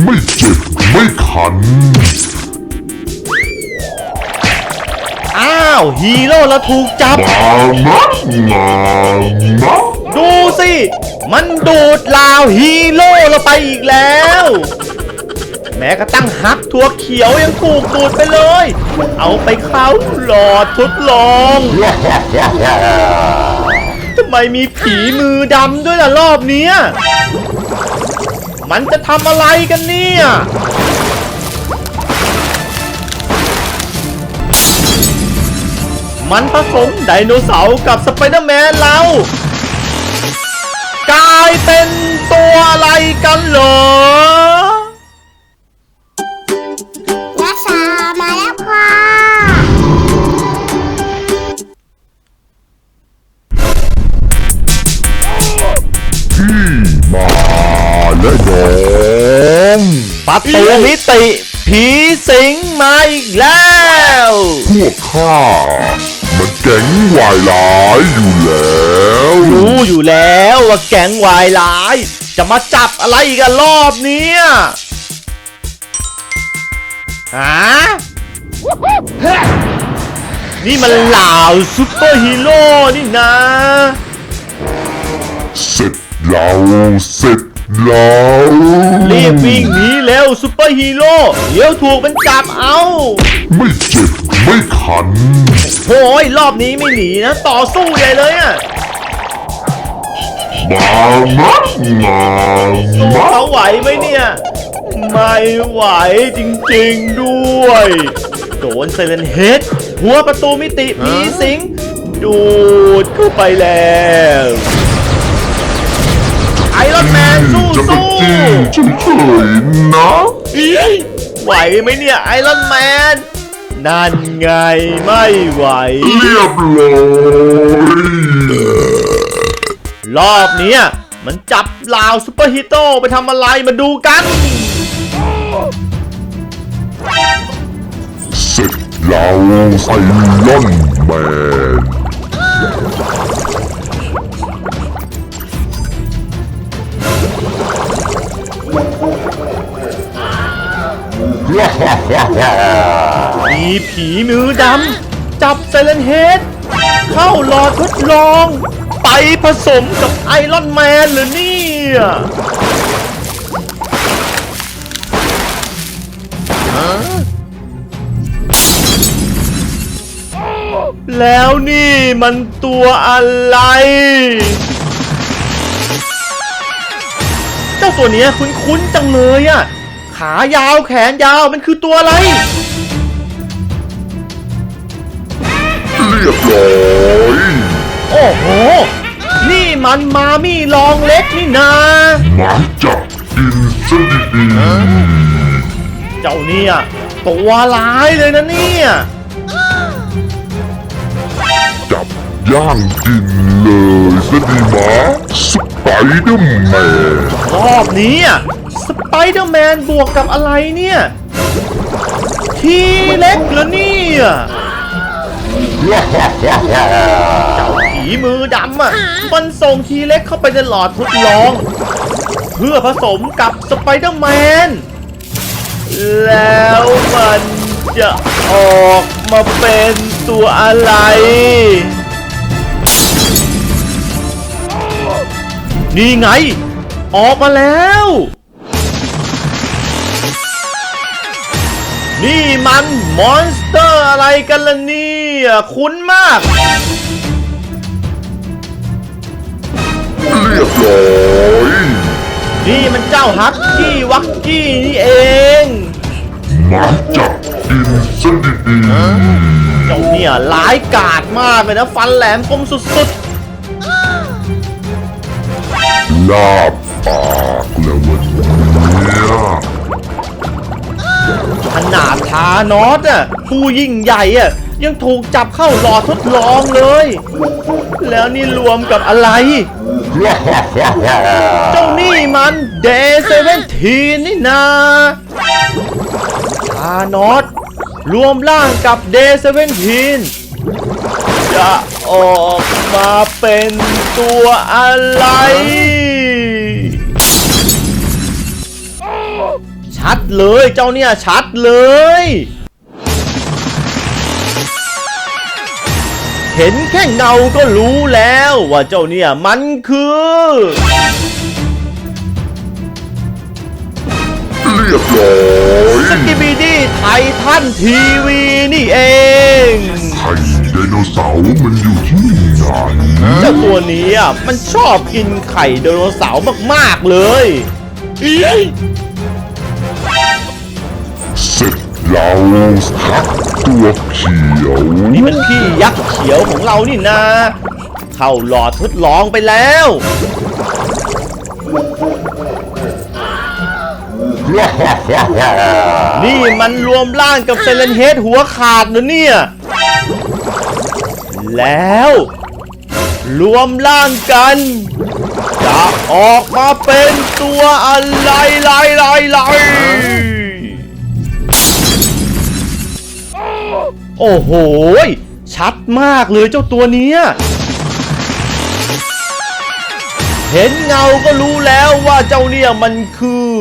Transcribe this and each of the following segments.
ไม่เจ็บไม่คัน อ้าว ฮีโร่เราถูกจับ มานะมานะดูสิ มันดูดลาวฮีโร่เราไปอีกแล้ว แม้กระทั่งฮักตัวเขียวยังถูกดูดไปเลย เอาไปเข้าหลอดทดลองทำไมมีผีมือดำด้วยล่ะรอบเนี้ย มันจะทำอะไรกันเนี่ย มันผสมไดโนเสาร์กับสไปเดอร์แมนเรา กลายเป็นตัวอะไรกันเหรอ ตูมิติ ผีสิงมาอีกแล้ว พวกข้ามันแก๊งวายร้ายอยู่แล้วรู้อยู่แล้วว่าแก๊งวายร้าย จะมาจับอะไรกันรอบเนี้ยฮะนี่มันเหล่าซุปเปอร์ฮีโร่นี่นะ เสร็จเราเสร็จ แล้วรีบวิ่งหนีเร็วซุปเปอร์ฮีโร่เดี๋ยวถูกมันจับเอา ไม่เจ็บไม่คันโอ้ยรอบนี้ไม่หนีนะต่อสู้ใหญ่เลยอะมานะมาสู้นะเขาไหวไหมเนี่ย ไม่ไหวจริงๆด้วย โดนเซเลนเฮดหัวประตูมิติผีสิง ดูดเข้าไปแล้วไอ รอนแมนสู้จะกระสู้จี้เฉยๆนะอี๋ไหวไหมเนี่ยไอรอนแมน นั่นไงไม่ไหว เรียบร้อยรอบเนี้ยมันจับลาวซูเปอร์ฮีโร่ไปทำอะไรมาดูกัน เสร็จเราไซลอนแมน มีผีมือดำ จับไซเลนเฮดเข้าหลอดทดลอง ไปผสมกับไอรอนแมนหรือเนี่ยแล้วนี่มันตัวอะไร จ้าตัวเนี้ยคุ้นๆจังเลยอะขายาวแขนยาวมันคือตัวอะไร เรียบร้อยโอ้โห นี่มันมามี่ลองเล็กนี่นามาจับกินซะดีเจ้าเนี่ยตัวร้ายเลยนะเนี่ยๆจับย่างกินเลยซะดีมาส ไปเดอร์แมนรอบนี้อะสไปเดอร์แมนบวกกับอะไรเนี่ย ทีเล็กเหรอเนี่ยผีมือดำอะ มันส่งทีเล็กเข้าไปในหลอดทดลอง เพื่อผสมกับสไปเดอร์แมน แล้วมันจะออกมาเป็นตัวอะไร นี่ไง ออกมาแล้ว นี่มันมอนสเตอร์อะไรกันล่ะเนี่ย คุ้นมากเรียบร้อยนี่มันเจ้าฮักกี้วักกี้นี่เอง มาจับกินซะดีเจ้าเนี่ยร้ายกาจมากเลยนะ ฟันแหลมคมสุดๆ ลาบปากแล้ววันนี้ๆขนาดทานอสอะผู้ยิ่งใหญ่อะยังถูกจับเข้าหลอดทดลองเลย แล้วนี่รวมกับอะไร เจ้านี่มันเดย์เซเว่นทีนี่นาทานอสรวมร่างกับเดย์เซเว่นทีนจะออกมาเป็นตัวอะไร ชัดเลยเจ้าเนี่ยชัดเลย เห็นแค่เงาก็รู้แล้วว่าเจ้าเนี่ยมันคือ เรียบร้อยสกิบิดี้ไททันทีวีนี่เองไข่ไดโนเสาร์มันอยู่ที่ไหนเจ้าตัวนี้อะมันชอบกินไข่ไดโนเสาร์มากๆเลยเเราฮักตัวเขียวนี่มันพี่ยักษ์เขียวของเรานี่นาเข้าหลอดทดลองไปแล้วนี่มันรวมร่างกับเซเลนเฮดหัวขาดนะเนี่ย แล้ว รวมร่างกัน จะออกมาเป็นตัวอะไรไรไรไร โอ้โห ชัดมากเลยเจ้าตัวเนี้ยเห็นเงาก็รู้แล้วว่าเจ้าเนี่ยมันคือ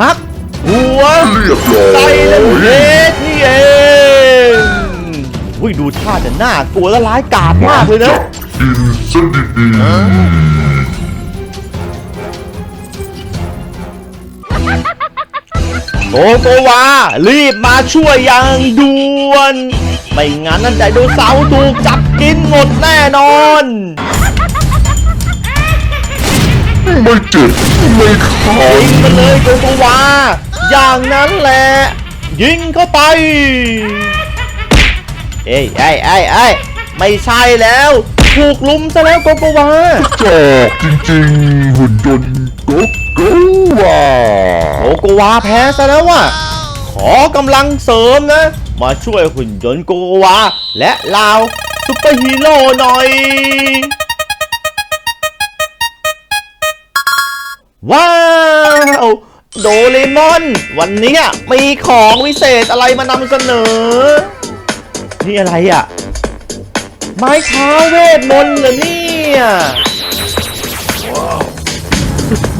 ฮัก หัวเรียบร้อไซยเลนเฮดนี่เองอุ้ยดูท่าจะน่ากลัวและร้ายกาจมากเลยนะกินซะดีโโกวา รีบมาช่วยอย่างด่วน ไม่งั้นนั่นไดโนเสาร์ถูกจับกินหมดแน่นอนๆไม่เจ็บไม่คัยินงมันเลยโกโกวา อย่างนั้นแหละ ยิงเข้าไป เอ้ยไอ้ไอ้ไอ้ยไม่ใช่แล้ว ถูกลุมซะแล้วโกโกวาจอกจริงๆหุ่นยนต์โก โกว่าโกโกวาแพ้ซะแล้วว่ะ ขอกำลังเสริมนะ มาช่วยหุ่นยนต์โกวา และลาวซุปเปอร์ฮีโร่หน่อย ว้าวโดเรมอน วันนี้มีของวิเศษอะไรมานำเสนอ นี่อะไรอะ ไม้เท้าเวทมนต์เหรอเนี่ยสุด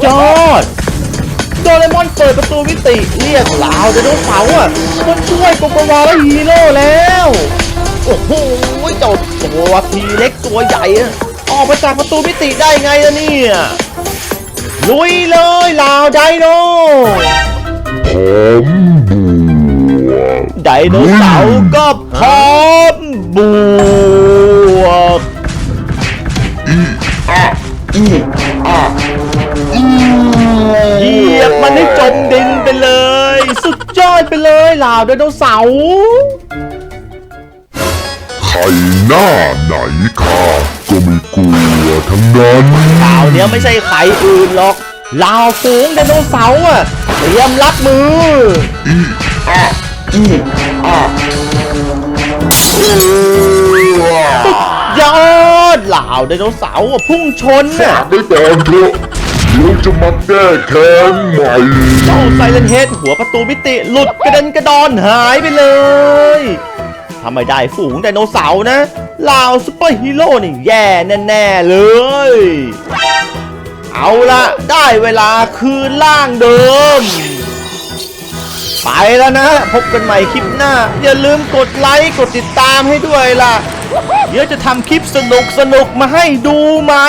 ยอด โดเรมอนเปิดประตูมิติเรียกลาวไดโนเสาร์อะมาช่วยโกโกวาและฮีโร่แล้ว โอ้โหเจ้าตัวทีเล็กตัวใหญ่อะออกมาจากประตูมิติได้ไงล่ะเนี่ย ลุยเลยลาวไดโนผมบวกไดโนเสาร์ก็พร้อมบว ไปเลยลาวไดโนเสาร์ใครหน้าไหนข้าก็ไม่กลัวทั้งนั้นลาวเนี้ยไม่ใช่ใครอื่นหรอกลาวฝูงไดโนเสาร์อะเตรียมรับมืออีอะอืออะโอ้ยยอดลาวไดโนเสาร์อะพุ่งชนฝาน่ะกไว้ก่อนเถอะเดี๋ยวจะมาแก้แค้นใหม่เจ้าไซเลนเฮดหัวประตูมิติหลุดกระเด็นกระดอนหายไปเลยถ้าไม่ได้ฝูงไดโนเสาร์นะลาวซุปเปอร์ฮีโร่นี่แย่แน่ๆเลย เอาละได้เวลาคืนร่างเดิม ไปแล้วนะ พบกันใหม่คลิปหน้า อย่าลืมกดไลค์กดติดตามให้ด้วยล่ะ เดี๋ยวจะทำคลิปสนุกสนุกมาให้ดูใหม่